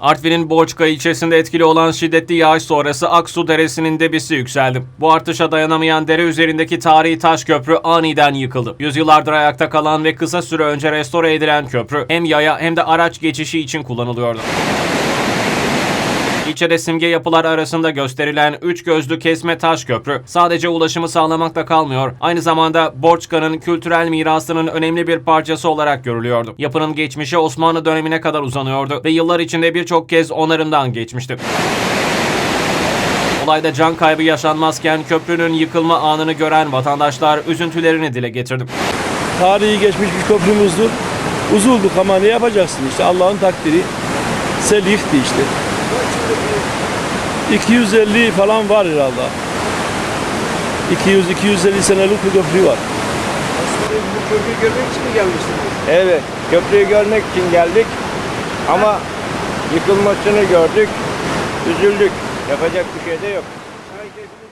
Artvin'in Borçka ilçesinde etkili olan şiddetli yağış sonrası Aksu Deresi'nin debisi yükseldi. Bu artışa dayanamayan dere üzerindeki tarihi taş köprü aniden yıkıldı. Yüzyıllardır ayakta kalan ve kısa süre önce restore edilen köprü hem yaya hem de araç geçişi için kullanılıyordu. İlçede simge yapılar arasında gösterilen üç gözlü kesme taş köprü sadece ulaşımı sağlamakla kalmıyor, aynı zamanda Borçka'nın kültürel mirasının önemli bir parçası olarak görülüyordu. Yapının geçmişi Osmanlı dönemine kadar uzanıyordu ve yıllar içinde birçok kez onarımdan geçmişti. Olayda can kaybı yaşanmazken köprünün yıkılma anını gören vatandaşlar üzüntülerini dile getirdi. Tarihi geçmiş bir köprümüzdür. Uzulduk ama ne yapacaksın işte Allah'ın takdiri. Sel yıktı işte. 250 falan var herhalde. 200-250 senelik bir köprü var. Bu köprüyü görmek için mi gelmiştiniz? Evet, köprüyü görmek için geldik ama yıkılmasını gördük, üzüldük. Yapacak bir şey de yok. Herkesiniz